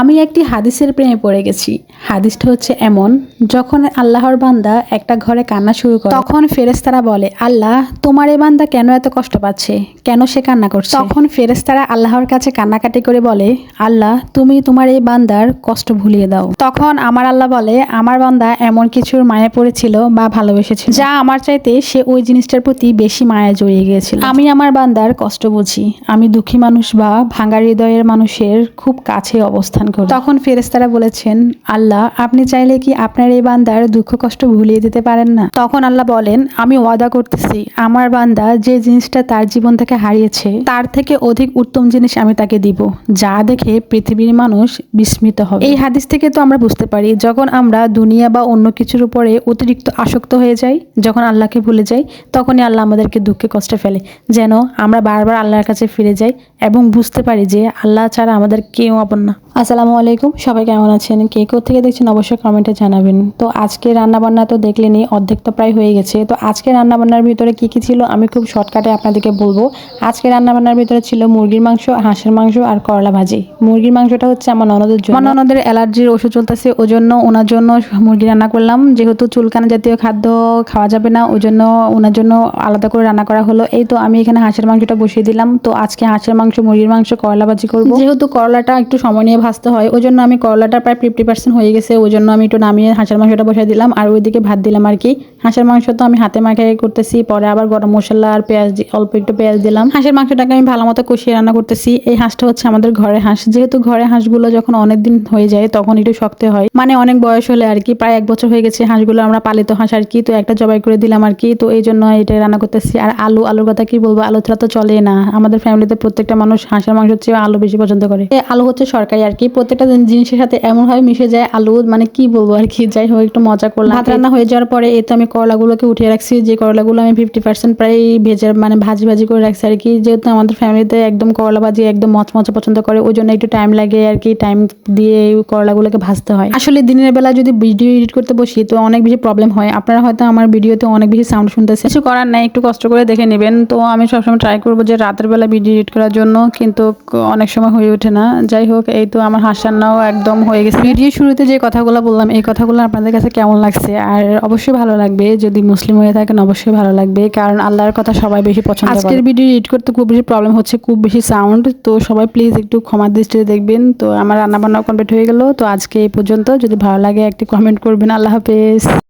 আমি একটি হাদিসের প্রেমে পড়ে গেছি। হাদিসটা হচ্ছে এমন, যখন আল্লাহর বান্দা একটা ঘরে কান্না শুরু করে, তখন ফেরেশতারা বলে, আল্লাহ, তোমার এই বান্দা কেন এত কষ্ট পাচ্ছে? কেন সে কান্না করছে? তখন ফেরেশতারা আল্লাহর কাছে কান্নাকাটি করে বলে, আল্লাহ, তুমি তোমার এই বান্দার কষ্ট ভুলিয়ে দাও। তখন আমার আল্লাহ বলে, আমার বান্দা এমন কিছুর মায়া পড়েছিল বা ভালোবেসেছিল, যা আমার চাইতে সে ওই জিনিসটার প্রতি বেশি মায়া জড়িয়ে গিয়েছিল। আমি আমার বান্দার কষ্ট বুঝি। আমি দুঃখী মানুষ বা ভাঙা হৃদয়ের মানুষের খুব কাছে অবস্থান করি। তখন ফেরেশতারা বলেছেন আল্লাহ আপনি চাইলে কি আপনার এই বান্দার দুঃখ কষ্ট ভুলিয়ে দিতে পারেন না? তখন আল্লাহ বলেন আমি ওয়াদা করতেছি আমার বান্দা যে জিনিসটা তার জীবন থেকে হারিয়েছে তার থেকে অধিক উত্তম জিনিস আমি তাকে দিব যা দেখে পৃথিবীর মানুষ বিস্মিত হবে। এই হাদিস থেকে তো আমরা বুঝতে পারি যখন আমরা দুনিয়া বা অন্য কিছুর উপরে অতিরিক্ত আসক্ত হয়ে যাই যখন আল্লাহকে ভুলে যাই তখনই আল্লাহ আমাদেরকে দুঃখে কষ্টে ফেলে। যেন আমরা বারবার আল্লাহর কাছে ফিরে যাই এবং বুঝতে পারি যে আল্লাহ ছাড়া আমাদের কেউ আপন না। আসসালামু আলাইকুম। সবাই কেমন আছেন? কে থেকে দেখছেন অবশ্যই কমেন্টে জানাবেন। তো আজকে রান্নাবান্না তো দেখলেনি অর্ধেক তো প্রায় হয়ে গেছে। তো আজকে রান্নাবান্নার ভিতরে কি কি ছিল আমি খুব শর্টকাটে আপনাদেরকে বলব। আজকে রান্নাবান্নার ভিতরে ছিল মুরগির মাংস হাঁসের মাংস আর করলা ভাজি। মুরগির মাংসটা হচ্ছে আমার ননদের জন্য। আমার ননদের অ্যালার্জির ওষুধ চলতেছে ওই জন্য ওনার জন্য মুরগি রান্না করলাম। যেহেতু চুলকানা জাতীয় খাদ্য খাওয়া যাবে না ওই জন্য ওনার জন্য আলাদা করে রান্না করা হলো। এই তো আমি এখানে হাঁসের মাংসটা বসিয়ে দিলাম। তো আজকে হাঁসের মাংস মুরগির মাংস করলা ভাজি করব। যেহেতু করলাটা একটু সময় নিয়ে ভাজতে হয়। ওই জন্য আমি করলাটা প্রায় ফিফটি পার্সেন্ট হয়ে গেছে। ওই জন্য আমি একটু নামিয়ে হাঁসের মাংসটা বসিয়ে দিলাম। আর ওইদিকে ভাত দিলাম আর কি। হাঁসের মাংস তো আমি হাতে মাখাই করতেছি। পরে আবার গরম মশলা আর পেঁয়াজ অল্প একটু পেঁয়াজ দিলাম। হাঁসের মাংসটাকে আমি ভালো মতো কষিয়ে রান্না করতেছি। এই হাঁসটা হচ্ছে আমাদের ঘরে হাঁস। যেহেতু ঘরে হাঁসগুলো যখন অনেক দিন হয়ে যায়, তখন একটু শক্ত হয়। মানে অনেক বয়স হলে আর কি, প্রায় এক বছর হয়ে গেছে হাঁসগুলো আমরা পালিত হাঁস আর কি। তো একটা জবাই করে দিলাম আর কি। তো এই জন্য এটা রান্না করতেছি। আর আলু, আলুর কথা কি বলব? আলু ছাড়া তো চলে না। আমাদের ফ্যামিলিতে প্রত্যেকটা মানুষ হাঁসের মাংস চেয়ে আলু বেশি পছন্দ করে। আলু হচ্ছে সরকারি আর কি। প্রত্যেকটা জিন- জিনিসের সাথে এমনভাবে মিশে যায়, আলু মানে কি বলব আর কি, যাই হোক, একটু মজা করলাম। ভাত রান্না হয়ে যাওয়ার পরে এই তো আমি করলাগুলোকে উঠিয়ে রাখছি, যে করলাগুলো আমি ফিফটি পার্সেন্ট প্রায় ভেজে মানে ভাজি ভাজি করে রাখছি আর কি। যেহেতু আমাদের ফ্যামিলিতে একদম করলা ভাজি একদম মচমচে পছন্দ করে, ওই জন্য একটু টাইম লাগে আর কি টাইম দিয়ে করলাগুলোকে ভাজতে হয়। আসলে দিনের বেলা যদি ভিডিও এডিট করতে বসি, তো অনেক বেশি প্রবলেম হয়। আপনারা হয়তো আমার ভিডিওতে অনেক বেশি সাউন্ড শুনতেছে কিছু করার নাই, একটু কষ্ট করে দেখে নেবেন। তো আমি সবসময় ট্রাই করব যে রাতের বেলা ভিডিও এডিট করার জন্য, কিন্তু অনেক সময় হয়ে ওঠে না। যাই হোক, এই তো আমার হাঁস রান্নাও একদম হয়ে গেছে। ভিডিও শুরুতে যে কথাগুলো বললাম, এই কথাগুলো আপনাদের কাছে কেমন লাগছে? আর অবশ্যই ভালো লাগবে, যদি মুসলিম হয়ে থাকেন অবশ্যই ভালো লাগবে, কারণ আল্লাহর কথা সবাই বেশি পছন্দ আজকের ভিডিও এডিট করতে খুব বেশি প্রবলেম হচ্ছে, খুব বেশি সাউন্ড তো সবাই প্লিজ একটু ক্ষমার দৃষ্টিতে দেখবেন। তো আমার রান্না বান্নাও কমপ্লিট হয়ে গেল, তো আজকে এই পর্যন্ত। যদি ভালো লাগে, একটি কমেন্ট করবেন। আল্লাহ হাফেজ।